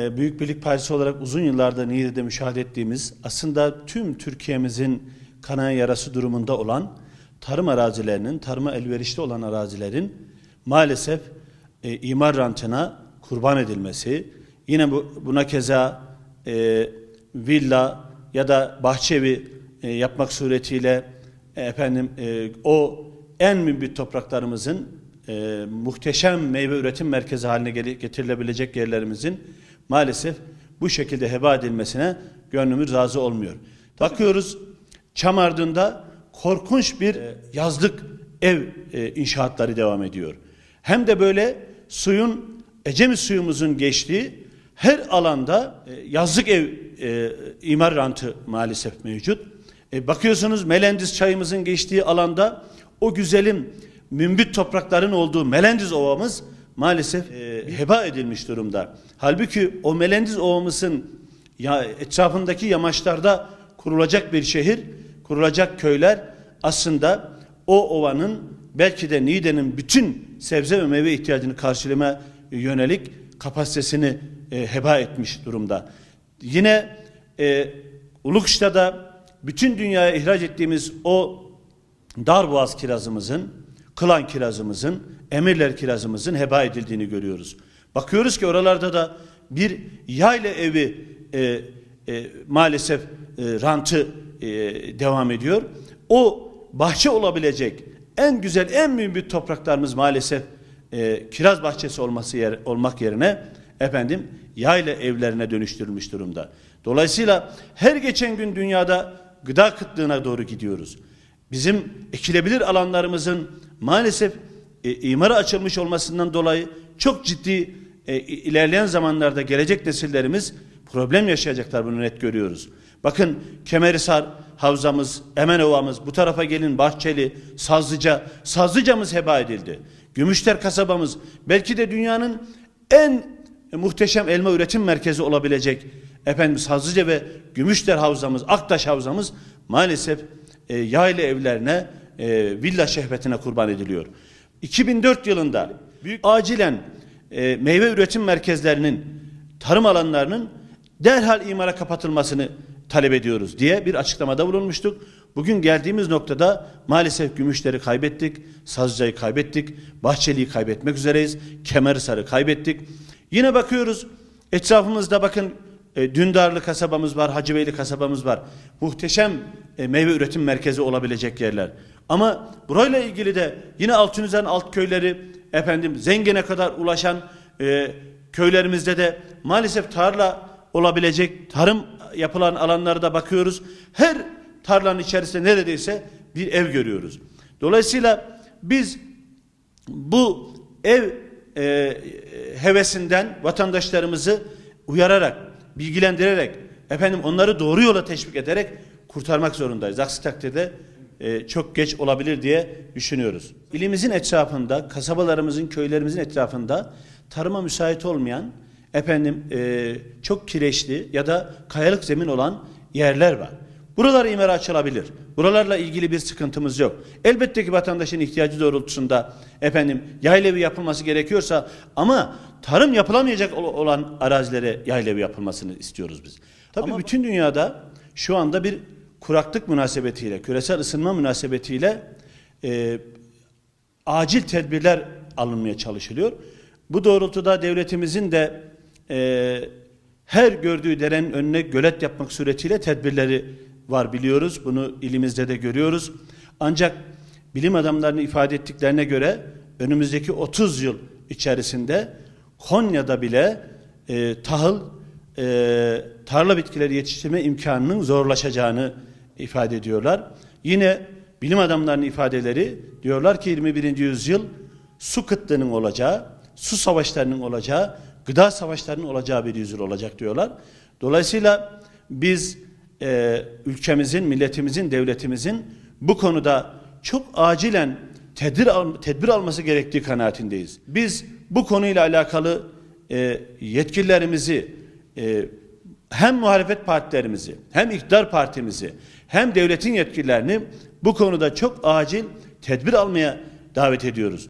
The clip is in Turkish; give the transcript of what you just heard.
E, Büyük Birlik Partisi olarak uzun yıllardır Niğde'de müşahede ettiğimiz aslında tüm Türkiye'mizin kanayan yarası durumunda olan tarım arazilerinin, tarıma elverişli olan arazilerin maalesef e, imar rantına kurban edilmesi, yine bu, buna keza e, villa ya da bahçevi e, yapmak suretiyle e, efendim e, o en mümbit topraklarımızın e, muhteşem meyve üretim merkezi haline getirilebilecek yerlerimizin maalesef bu şekilde heba edilmesine gönlümüz razı olmuyor. Bakıyoruz Çamardın'da korkunç bir e, yazlık ev e, inşaatları devam ediyor. Hem de böyle suyun Ecemi suyumuzun geçtiği her alanda e, yazlık ev e, imar rantı maalesef mevcut. Bakıyorsunuz Melendiz çayımızın geçtiği alanda o güzelim mümbit toprakların olduğu Melendiz Ovamız maalesef e, heba edilmiş durumda. Halbuki o Melendiz Ovamızın ya, etrafındaki yamaçlarda kurulacak bir şehir, kurulacak köyler aslında o ovanın belki de Niğde'nin bütün sebze ve meyve ihtiyacını karşılama yönelik kapasitesini e, heba etmiş durumda. Yine e, Ulukış'ta bütün dünyaya ihraç ettiğimiz o Darboğaz kirazımızın, Kılan kirazımızın, Emirler kirazımızın heba edildiğini görüyoruz. Bakıyoruz ki oralarda da bir yayla evi e, e, maalesef e, rantı e, devam ediyor. O bahçe olabilecek en güzel, en mümbit topraklarımız maalesef e, kiraz bahçesi olması yer, olmak yerine efendim yayla evlerine dönüştürülmüş durumda. Dolayısıyla her geçen gün dünyada gıda kıtlığına doğru gidiyoruz. Bizim ekilebilir alanlarımızın maalesef e, imara açılmış olmasından dolayı çok ciddi e, ilerleyen zamanlarda gelecek nesillerimiz problem yaşayacaklar bunu net görüyoruz. Bakın Kemerisar havzamız, Emenova'mız, bu tarafa gelin Bahçeli, Sazlıca, Sazlıca'mız heba edildi. Gümüşler kasabamız belki de dünyanın en muhteşem elma üretim merkezi olabilecek efendim Sazlıca ve Gümüşler havzamız, Aktaş havzamız maalesef e, yayla evlerine, e, villa şehvetine kurban ediliyor. 2004 yılında büyük acilen e, meyve üretim merkezlerinin, tarım alanlarının derhal imara kapatılmasını talep ediyoruz diye bir açıklamada bulunmuştuk. Bugün geldiğimiz noktada maalesef Gümüşleri kaybettik, Sazlıca'yı kaybettik, Bahçeli'yi kaybetmek üzereyiz, Kemerisar'ı kaybettik. Yine bakıyoruz etrafımızda bakın e, Dündarlı kasabamız var, Hacıbeyli kasabamız var. Muhteşem e, meyve üretim merkezi olabilecek yerler. Ama burayla ilgili de yine Altınüzen alt köyleri efendim Zengin'e kadar ulaşan e, köylerimizde de maalesef tarla olabilecek tarım yapılan alanlarda bakıyoruz. Her tarlanın içerisinde neredeyse bir ev görüyoruz. Dolayısıyla biz bu ev e, hevesinden vatandaşlarımızı uyararak, bilgilendirerek, efendim onları doğru yola teşvik ederek kurtarmak zorundayız. Aksi takdirde e, çok geç olabilir diye düşünüyoruz. İlimizin etrafında, kasabalarımızın, köylerimizin etrafında tarıma müsait olmayan, efendim e, çok kireçli ya da kayalık zemin olan yerler var. Buralar imara açılabilir. Buralarla ilgili bir sıkıntımız yok. Elbette ki vatandaşın ihtiyacı doğrultusunda efendim yaylevi yapılması gerekiyorsa ama tarım yapılamayacak ol- olan arazilere yaylevi yapılmasını istiyoruz biz. Tabii bütün dünyada şu anda bir kuraklık münasebetiyle, küresel ısınma münasebetiyle e, acil tedbirler alınmaya çalışılıyor. Bu doğrultuda devletimizin de e, her gördüğü derenin önüne gölet yapmak suretiyle tedbirleri var biliyoruz. Bunu ilimizde de görüyoruz. Ancak bilim adamlarının ifade ettiklerine göre önümüzdeki 30 yıl içerisinde Konya'da bile e, tahıl e, tarla bitkileri yetiştirme imkanının zorlaşacağını ifade ediyorlar. Yine bilim adamlarının ifadeleri diyorlar ki 21. yüzyıl su kıtlığının olacağı, su savaşlarının olacağı, gıda savaşlarının olacağı bir yüzyıl olacak diyorlar. Dolayısıyla biz e, ülkemizin, milletimizin, devletimizin bu konuda çok acilen tedbir, al, tedbir alması gerektiği kanaatindeyiz. Biz bu konuyla alakalı e, yetkililerimizi, e, hem muhalefet partilerimizi, hem iktidar partimizi, hem devletin yetkililerini bu konuda çok acil tedbir almaya davet ediyoruz.